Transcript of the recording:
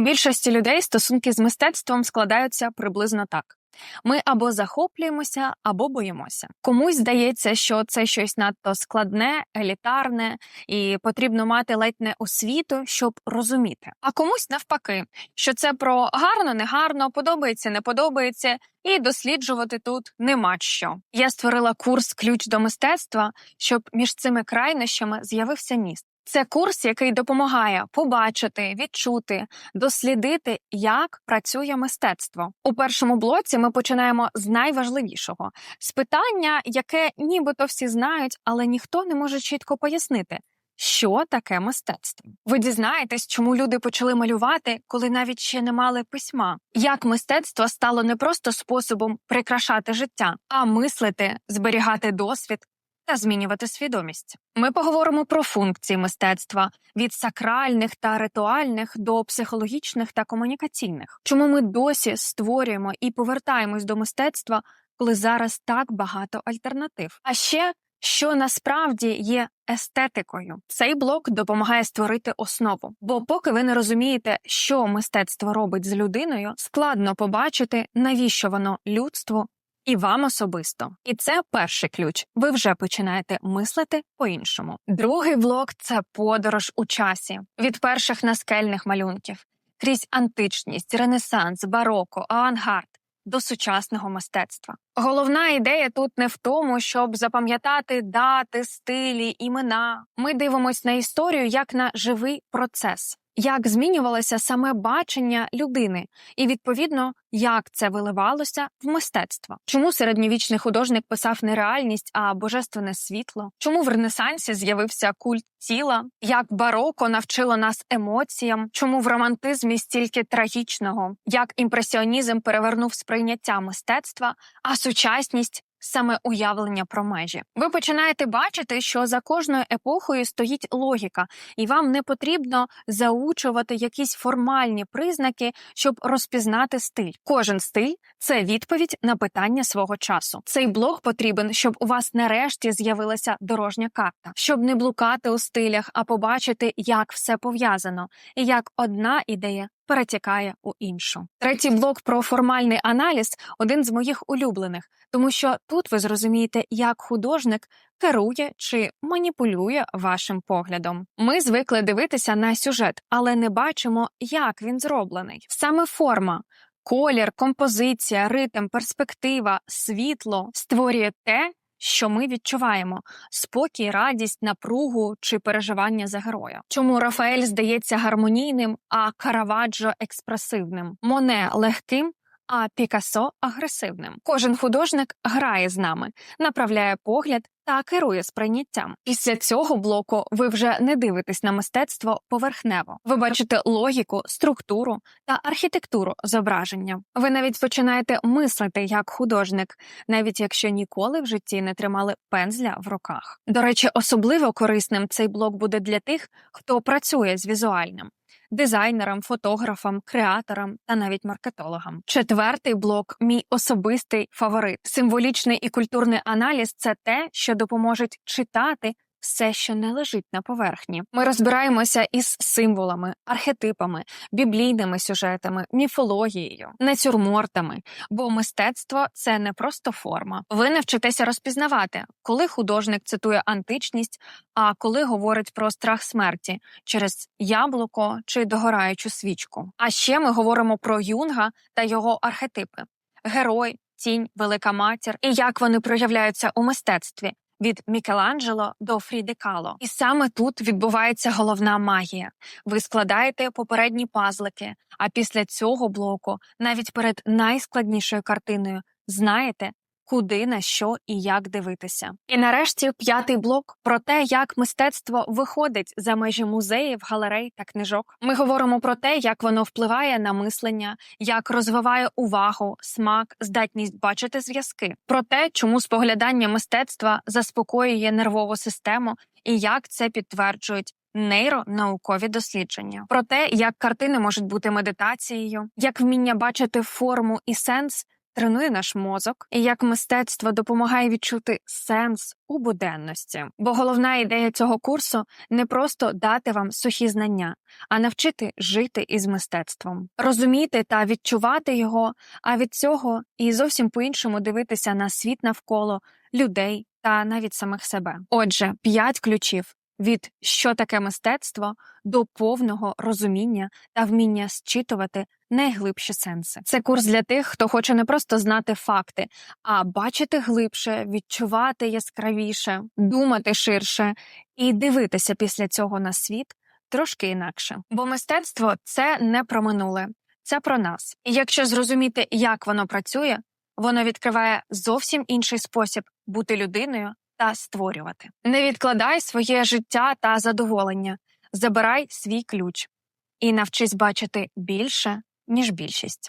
У більшості людей стосунки з мистецтвом складаються приблизно так. Ми або захоплюємося, або боїмося. Комусь здається, що це щось надто складне, елітарне, і потрібно мати ледь не освіту, щоб розуміти. А комусь навпаки, що це про гарно, негарно, подобається, не подобається, і досліджувати тут нема що. Я створила курс Ключ до мистецтва, щоб між цими крайнощами з'явився міст. Це курс, який допомагає побачити, відчути, дослідити, як працює мистецтво. У першому блоці ми починаємо з найважливішого з питання, яке нібито всі знають, але ніхто не може чітко пояснити. Що таке мистецтво? Ви дізнаєтесь, чому люди почали малювати, коли навіть ще не мали письма? Як мистецтво стало не просто способом прикрашати життя, а мислити, зберігати досвід, та змінювати свідомість. Ми поговоримо про функції мистецтва від сакральних та ритуальних до психологічних та комунікаційних. Чому ми досі створюємо і повертаємось до мистецтва, коли зараз так багато альтернатив? А ще що насправді є естетикою. Цей блок допомагає створити основу. Бо, поки ви не розумієте, що мистецтво робить з людиною, складно побачити, навіщо воно людству і вам особисто. І це перший ключ. Ви вже починаєте мислити по-іншому. Другий блок це подорож у часі від перших наскельних малюнків крізь античність, ренесанс, бароко, авангард. До сучасного мистецтва головна ідея тут не в тому, щоб запам'ятати дати, стилі, імена. Ми дивимося на історію як на живий процес як змінювалося саме бачення людини, і відповідно як це виливалося в мистецтво. Чому середньовічний художник писав не реальність, а божественне світло? Чому в Ренесансі з'явився культ тіла? Як бароко навчило нас емоціям? Чому в романтизмі стільки трагічного? Як імпресіонізм перевернув сприйняття мистецтва, а сучасність саме уявлення про межі. Ви починаєте бачити, що за кожною епохою стоїть логіка, і вам не потрібно заучувати якісь формальні признаки, щоб розпізнати стиль. Кожен стиль це відповідь на питання свого часу. Цей блок потрібен, щоб у вас нарешті з'явилася дорожня карта, щоб не блукати у стилях, а побачити, як все пов'язано, і як одна ідея перетікає у іншу. Третій блок про формальний аналіз один з моїх улюблених, тому що тут ви зрозумієте, як художник керує чи маніпулює вашим поглядом. Ми звикли дивитися на сюжет, але не бачимо, як він зроблений. Саме форма. Колір, композиція, ритм, перспектива, світло створює те, що ми відчуваємо спокій, радість, напругу чи переживання за героя. Чому Рафаель здається гармонійним, а Караваджо експресивним, Моне легким. А Пікасо агресивним. Кожен художник грає з нами, направляє погляд та керує сприйняттям. Після цього блоку ви вже не дивитесь на мистецтво поверхнево. Ви бачите логіку, структуру та архітектуру зображення. Ви навіть починаєте мислити як художник, навіть якщо ніколи в житті не тримали пензля в руках. До речі, особливо корисним цей блок буде для тих, хто працює з візуальним дизайнерам, фотографам, креаторам та навіть маркетологам. Четвертий блок мій особистий фаворит. Символічний і культурний аналіз це те, що допоможуть читати все, що не лежить на поверхні. Ми розбираємося із символами, архетипами, біблійними сюжетами, міфологією, натюрмортами, бо мистецтво це не просто форма. Ви навчитеся розпізнавати, коли художник цитує античність, а коли говорить про страх смерті через яблуко чи догораючу свічку. А ще ми говоримо про юнга та його архетипи: герой. Тінь, велика матір і як вони проявляються у мистецтві, від Мікеланджело до Фріди Кало. І саме тут відбувається головна магія. Ви складаєте попередні пазлики, а після цього блоку, навіть перед найскладнішою картиною, знаєте, куди на що і як дивитися. І нарешті п'ятий блок про те, як мистецтво виходить за межі музеїв, галерей та книжок. Ми говоримо про те, як воно впливає на мислення, як розвиває увагу, смак, здатність бачити зв'язки, про те, чому споглядання мистецтва заспокоює нервову систему і як це підтверджують. Нейронаукові дослідження про те, як картини можуть бути медитацією, як вміння бачити форму і сенс тренує наш мозок, і як мистецтво допомагає відчути сенс у буденності. Бо головна ідея цього курсу не просто дати вам сухі знання, а навчити жити із мистецтвом, розуміти та відчувати його, а від цього і зовсім по-іншому дивитися на світ навколо людей та навіть самих себе. Отже, п'ять ключів. Від що таке мистецтво до повного розуміння та вміння зчитувати найглибші сенси. Це курс для тих, хто хоче не просто знати факти, а бачити глибше, відчувати яскравіше, думати ширше і дивитися після цього на світ трошки інакше. Бо мистецтво це не про минуле, це про нас. І якщо зрозуміти, як воно працює, воно відкриває зовсім інший спосіб бути людиною та створювати. Не відкладай своє життя та задоволення, забирай свій ключ і навчись бачити більше, ніж більшість.